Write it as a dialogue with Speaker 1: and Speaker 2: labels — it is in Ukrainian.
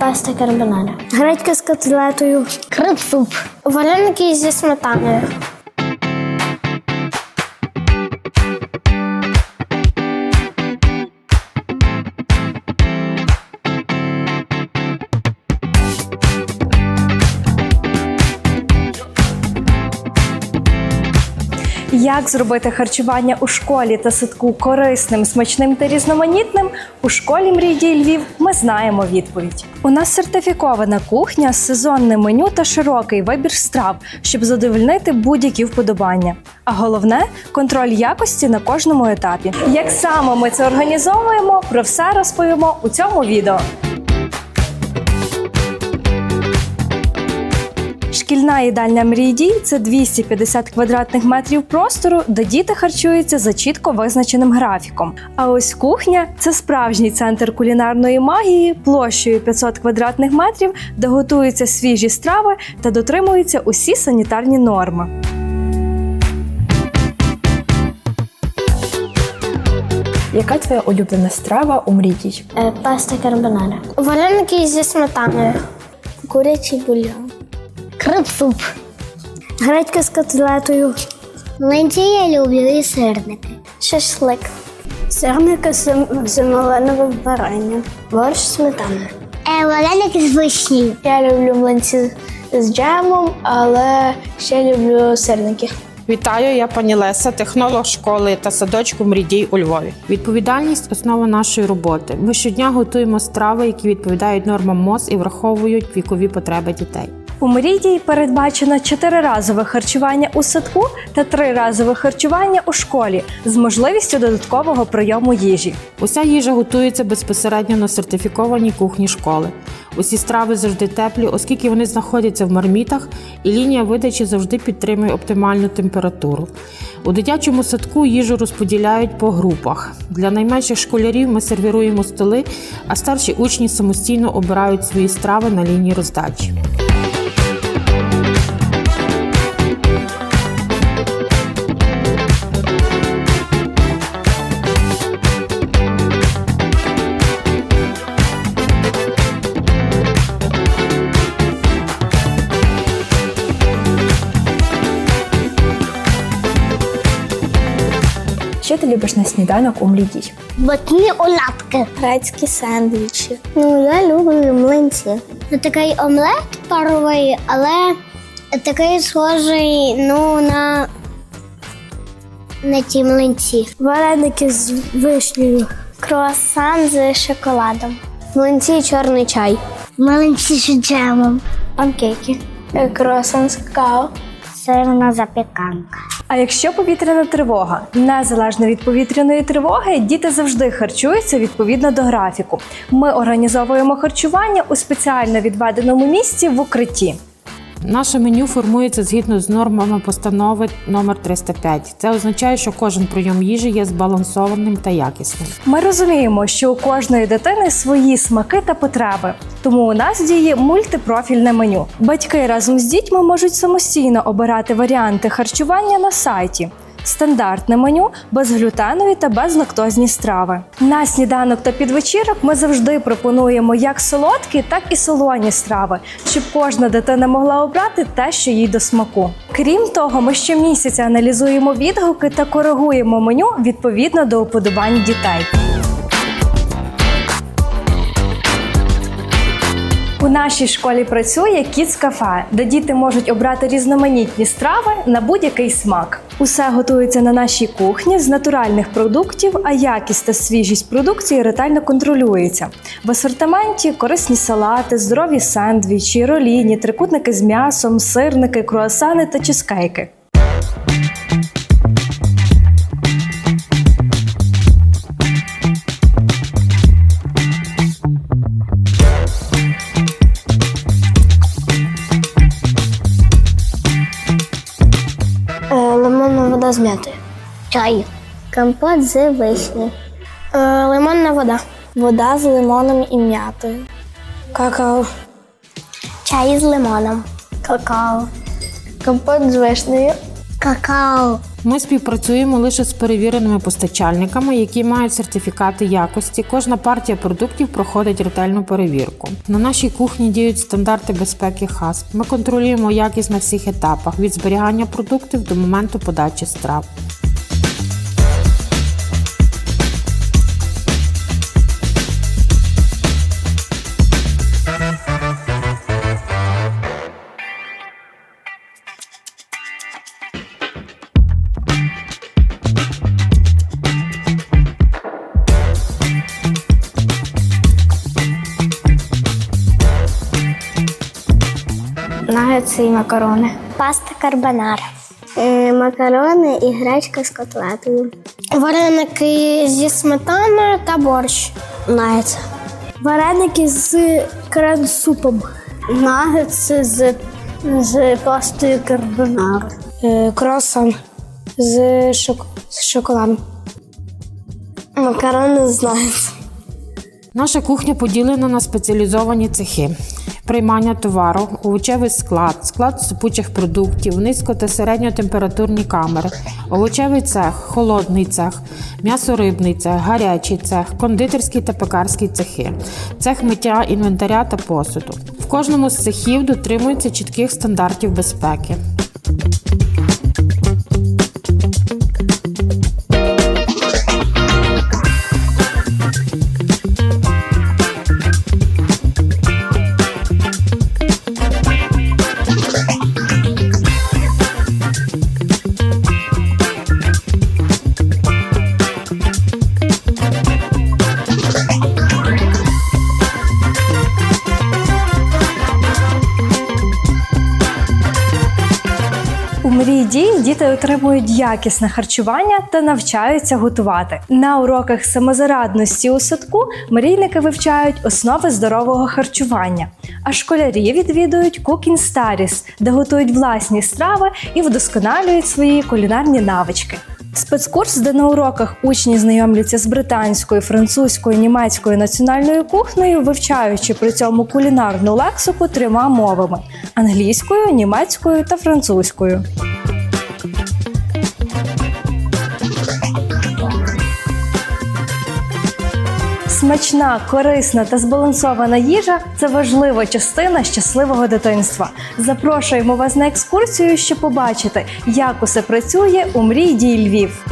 Speaker 1: Паста карбонара. Гречка з котлетою. Крем-суп. Вареники зі сметаною.
Speaker 2: Як зробити харчування у школі та садку корисним, смачним та різноманітним? У школі мрій дій Львів ми знаємо відповідь. У нас сертифікована кухня, сезонне меню та широкий вибір страв, щоб задовольнити будь-які вподобання. А головне контроль якості на кожному етапі. Як саме ми це організовуємо, про все розповімо у цьому відео. Шкільна їдальня мрій дій це 250 квадратних метрів простору, де діти харчуються за чітко визначеним графіком. А ось кухня це справжній центр кулінарної магії площею 500 квадратних метрів, де готуються свіжі страви та дотримуються усі санітарні норми.
Speaker 3: Яка твоя улюблена страва у мрії?
Speaker 1: Е, Паста карбонара. Вареники зі сметаною. Курячий бульйон. Крем-суп. Гречка з котлетою. Млинці я люблю і сирники. Шашлик. Сирники з зимовиновим варенням. Борщ з сметаною. Е, вареники з вишнею. Я люблю млинці з джемом, але ще люблю сирники.
Speaker 4: Вітаю, я пані Леся, технолог школи та садочку Мрідій у Львові. Відповідальність основа нашої роботи. Ми щодня готуємо страви, які відповідають нормам МОЗ і враховують вікові потреби дітей.
Speaker 2: У Мрідії передбачено чотириразове харчування у садку та триразове харчування у школі з можливістю додаткового прийому їжі.
Speaker 4: Уся їжа готується безпосередньо на сертифікованій кухні школи. Усі страви завжди теплі, оскільки вони знаходяться в мармітах, і лінія видачі завжди підтримує оптимальну температуру. У дитячому садку їжу розподіляють по групах. Для найменших школярів ми сервіруємо столи, а старші учні самостійно обирають свої страви на лінії роздачі.
Speaker 3: Ти любиш на сніданок у мрії?
Speaker 1: Ботні оладки. Грецькі сендвічі. Ну, я люблю млинці. Це такий омлет паровий, але такий схожий ну, на, на ті млинці. Вареники з вишнею. Круасан з шоколадом. Млинці і чорний чай. Млинці з джемом. Панкейки. Круасан з какао. Сирна запіканка.
Speaker 2: А якщо повітряна тривога, незалежно від повітряної тривоги, діти завжди харчуються відповідно до графіку. Ми організовуємо харчування у спеціально відведеному місці в укритті.
Speaker 4: Наше меню формується згідно з нормами постанови номер 305. Це означає, що кожен прийом їжі є збалансованим та якісним.
Speaker 2: Ми розуміємо, що у кожної дитини свої смаки та потреби, тому у нас діє мультипрофільне меню. Батьки разом з дітьми можуть самостійно обирати варіанти харчування на сайті. Стандартне меню, безглютенові та безлактозні страви. На сніданок та підвечірок ми завжди пропонуємо як солодкі, так і солоні страви, щоб кожна дитина могла обрати те, що їй до смаку. Крім того, ми щомісяця аналізуємо відгуки та коригуємо меню відповідно до уподобань дітей. У нашій школі працює Kids Cafe, де діти можуть обрати різноманітні страви на будь-який смак. Усе готується на нашій кухні з натуральних продуктів, а якість та свіжість продукції ретельно контролюється. В асортименті корисні салати, здорові сендвічі, роліні, трикутники з м'ясом, сирники, круасани та чизкейки.
Speaker 1: Вода з м'ятою. Чай. Компот з вишні. Е, лимонна вода. Вода з лимоном і м'ятою. Какао. Чай з лимоном. Какао. Компот з вишнею. Какао.
Speaker 4: Ми співпрацюємо лише з перевіреними постачальниками, які мають сертифікати якості. Кожна партія продуктів проходить ретельну перевірку. На нашій кухні діють стандарти безпеки ХАСП. Ми контролюємо якість на всіх етапах від зберігання продуктів до моменту подачі страв.
Speaker 1: Нагетси і макарони. Паста карбонара. Е, макарони і гречка з котлетою. Вареники зі сметаною та борщ. Нагетси. Вареники з крем-супом. Нагетси з, з пастою карбонара. Е, кросан з, шок... з шоколадом. Макарони з нагетсом.
Speaker 4: Наша кухня поділена на спеціалізовані цехи. Приймання товару, овочевий склад, склад супучих продуктів, низько та середньотемпературні камери, овочевий цех, холодний цех, м'ясорибний цех, гарячий цех, кондитерський та пекарський цехи, цех миття інвентаря та посуду. В кожному з цехів дотримуються чітких стандартів безпеки.
Speaker 2: Мрії дій діти отримують якісне харчування та навчаються готувати. На уроках самозарадності у садку мрійники вивчають основи здорового харчування. А школярі відвідують Cooking Studies, де готують власні страви і вдосконалюють свої кулінарні навички. Спецкурс, де на уроках учні знайомляться з британською, французькою, німецькою національною кухнею, вивчаючи при цьому кулінарну лексику трьома мовами: англійською, німецькою та французькою. Смачна, корисна та збалансована їжа це важлива частина щасливого дитинства. Запрошуємо вас на екскурсію, щоб побачити, як усе працює у мрій дій Львів.